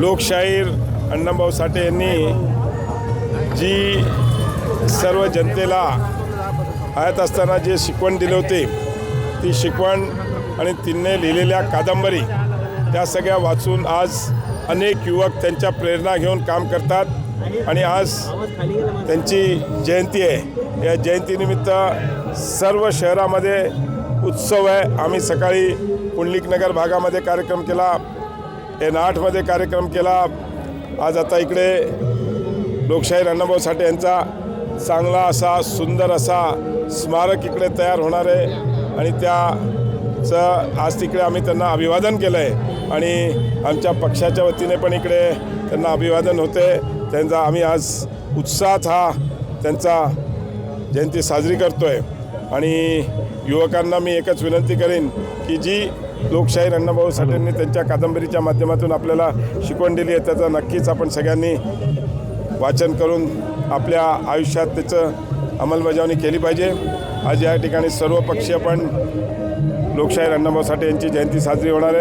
लोकशाहीर अण्णाभाऊ साठे यांनी जी सर्व जनतेला हयात असताना जे शिकवण दिले होते ती शिकवण आणि तिने लिहिलेल्या कादंबरी त्या सगळ्या वाचून आज अनेक युवक त्यांच्या प्रेरणा घेऊन काम करतात आणि आज त्यांची जयंती आहे. या जयंतीनिमित्त सर्व शहरामध्ये उत्सव आहे. आम्ही सकाळी पुंडलिकनगर भागामध्ये कार्यक्रम केला. एन आठमध्ये कार्यक्रम केला. आज आता इकडे लोकशाहीर अण्णाभाऊ साठे यांचा चांगला असा सुंदर असा स्मारक इकडे तयार होणार आहे. आणि त्याचं आज तिकडे आम्ही त्यांना अभिवादन केलं आहे आणि आमच्या पक्षाच्या वतीने पण इकडे त्यांना अभिवादन होते. त्यांचा आम्ही आज उत्साहात हा त्यांचा जयंती साजरी करतो आहे आणि युवकांना मी एकच विनंती करेन की जी लोकशाहीर अण्णाभाऊ साठेंनी त्यांच्या कादंबरीच्या माध्यमातून आपल्याला शिकवण दिली आहे. त्याचं नक्कीच आपण सगळ्यांनी वाचन करून आपल्या आयुष्यात त्याचं अंमलबजावणी केली पाहिजे. आज या ठिकाणी सर्व पक्षीय पण लोकशाहीर अण्णाभाऊ साठे यांची जयंती साजरी होणार आहे.